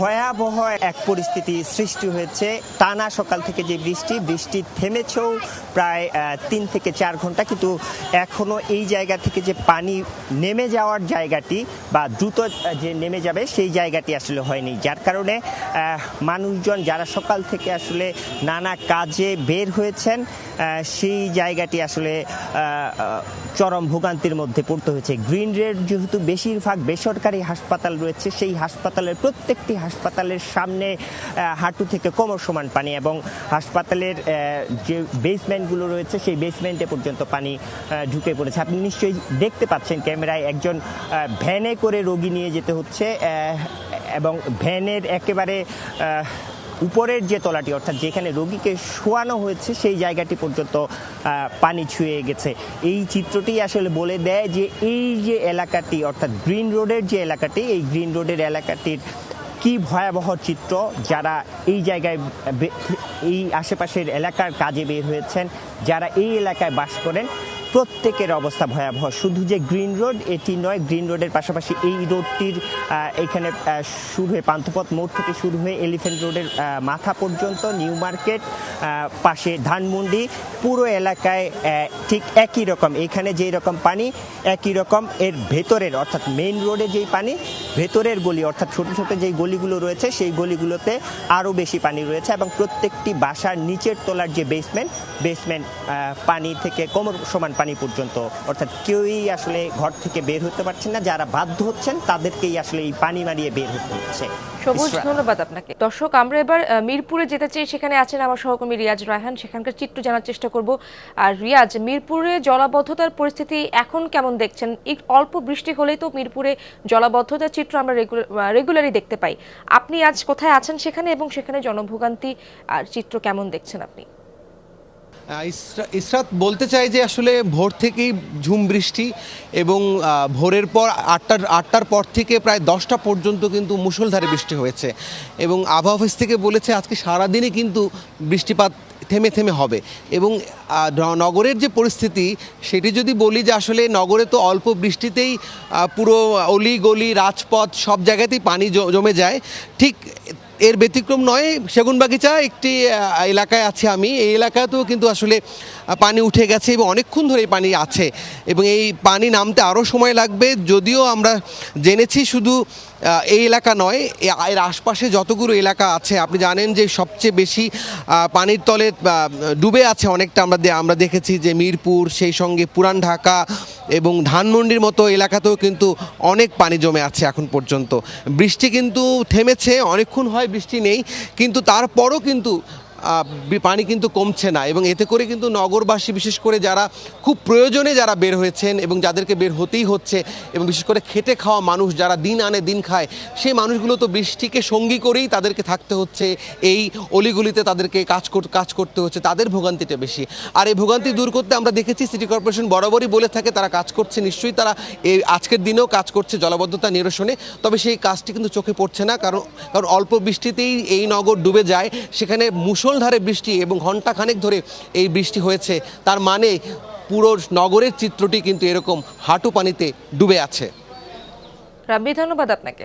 ভয়াবহ এক পরিস্থিতি সৃষ্টি হয়েছে। টানা সকাল থেকে যে বৃষ্টি বৃষ্টি থেমেছেও প্রায় তিন থেকে চার ঘণ্টা। কিন্তু এখনও এই জায়গা থেকে যে পানি নেমে যাওয়ার জায়গাটি বা দ্রুত যে নেমে যাবে সেই জায়গাটি আসলে হয়নি। যার কারণে মানুষজন যারা সকাল থেকে আসলে নানা কাজে বের হয়েছেন সেই জায়গাটি আসলে চরম ভোগান্তির মধ্যে পড়তে হয়েছে। গ্রিন রেড যেহেতু বেশিরভাগ বেসরকারি হাসপাতাল রয়েছে, সেই হাসপাতালের প্রত্যেকটি হাসপাতালের সামনে হাঁটু থেকে কোমর সমান পানি এবং হাসপাতালের যে বেসমেন্টগুলো রয়েছে সেই বেসমেন্টে পর্যন্ত পানি ঢুকে পড়েছে। আপনি নিশ্চয়ই দেখতে পাচ্ছেন ক্যামেরায় একজন ভ্যানে করে রোগী নিয়ে যেতে হচ্ছে এবং ভ্যানের একেবারে উপরের যে তলাটি, অর্থাৎ যেখানে রোগীকে শোয়ানো হয়েছে, সেই জায়গাটি পর্যন্ত পানি ছুঁয়ে গেছে। এই চিত্রটি আসলে বলে দেয় যে এই যে এলাকাটি, অর্থাৎ গ্রিন রোডের যে এলাকাটি, এই গ্রিন রোডের এলাকাটির কি ভয়াবহ চিত্র যারা এই জায়গায় এই আশেপাশের এলাকার কাজে বের হয়েছেন, যারা এই এলাকায় বাস করেন? প্রত্যেকের অবস্থা ভয়াবহ। শুধু যে গ্রিন রোড, এটি নয়, গ্রিন রোডের পাশাপাশি এই রোডটির এখানে শুরু হয়ে পান্থপথ মোড় থেকে শুরু হয়ে এলিফেন্ট রোডের মাথা পর্যন্ত, নিউ মার্কেট পাশে ধানমন্ডি, পুরো এলাকায় ঠিক একই রকম। এখানে যেই রকম পানি, একই রকম এর ভেতরের, অর্থাৎ মেইন রোডে যেই পানি, ভেতরের গলি, অর্থাৎ ছোট ছোট যেই গলিগুলো রয়েছে, সেই গলিগুলোতে আরও বেশি পানি রয়েছে এবং প্রত্যেকটি বাসার নিচের তলার যে বেসমেন্ট বেসমেন্ট পানি থেকে কোমর সমান পানি পর্যন্ত। অর্থাৎ কেউই আসলে ঘর থেকে বের হতে পারছেন না যারা বাধ্য হচ্ছেন তাদেরকেই আসলে এই পানি মারিয়ে বের হতে হচ্ছে। সবুজ ধন্যবাদ আপনাকে। দর্শক আমরা এবার মিরপুরে যেতে চাই। সেখানে আছেন আমার সহকর্মী রিয়াজ রায়হান। সেখানকার চিত্র জানার চেষ্টা করব। আর রিয়াজ মিরপুরে জলাবদ্ধতার পরিস্থিতি এখন কেমন দেখছেন? অল্প বৃষ্টি হলেই তো মিরপুরে জলাবদ্ধতার চিত্র আমরা রেগুলারই দেখতে পাই। আপনি আজ কোথায় আছেন সেখানে এবং সেখানে জনভোগান্তি আর চিত্র কেমন দেখছেন আপনি? ইসরাত বলতে চাই যে আসলে ভোর থেকেই ঝুম বৃষ্টি এবং ভোরের পর আটটার আটটার পর থেকে প্রায় দশটা পর্যন্ত কিন্তু মুষলধারে বৃষ্টি হয়েছে এবং আবহাওয়া অফিস থেকে বলেছে আজকে সারাদিনই কিন্তু বৃষ্টিপাত থেমে থেমে হবে এবং নগরের যে পরিস্থিতি সেটি যদি বলি যে আসলে নগরে তো অল্প বৃষ্টিতেই পুরো অলি গলি, রাজপথ সব জায়গাতেই পানি জমে যায়। ঠিক এর ব্যতিক্রম নয়। সেগুনবাগিচা একটি এলাকায় আছে আমি। এই এলাকাতেও কিন্তু আসলে পানি উঠে গেছে এবং অনেকক্ষণ ধরে পানি আছে এবং এই পানি নামতে আরও সময় লাগবে। যদিও আমরা জেনেছি শুধু এই এলাকা নয় এর আশপাশে যতগুলো এলাকা আছে, আপনি জানেন যে সবচেয়ে বেশি পানির তলে ডুবে আছে অনেকটা আমরা আমরা দেখেছি যে মিরপুর, সেই সঙ্গে পুরান ঢাকা এবং ধানমন্ডির মতো এলাকাতেও কিন্তু অনেক পানি জমে আছে এখন পর্যন্ত। বৃষ্টি কিন্তু থেমেছে, অনেকক্ষণ হয় বৃষ্টি নেই, কিন্তু তারপরও কিন্তু পানি কিন্তু কমছে না এবং এতে করে কিন্তু নগরবাসী, বিশেষ করে যারা খুব প্রয়োজনে যারা বের হয়েছেন এবং যাদেরকে বের হতেই হচ্ছে এবং বিশেষ করে খেটে খাওয়া মানুষ যারা দিন আনে দিন খায়, সেই মানুষগুলো তো বৃষ্টিকে সঙ্গী করেই তাদেরকে থাকতে হচ্ছে। এই অলিগুলিতে তাদেরকে কাজ কাজ করতে হচ্ছে, তাদের ভোগান্তিটা বেশি। আর এই ভোগান্তি দূর করতে আমরা দেখেছি সিটি কর্পোরেশন বরাবরই বলে থাকে, তারা কাজ করছে, নিশ্চয়ই তারা এই আজকের দিনেও কাজ করছে জলাবদ্ধতা নিরসনে, তবে সেই কাজটি কিন্তু চোখে পড়ছে না, কারণ কারণ অল্প বৃষ্টিতেই এই নগর ডুবে যায়, সেখানে মুষলধারে বৃষ্টি এবং ঘণ্টাখানেক ধরে এই বৃষ্টি হয়েছে, তার মানে পুরো নগরের চিত্রটি কিন্তু এরকম হাঁটু পানিতে ডুবে আছে। রাব্বি, ধন্যবাদ আপনাকে।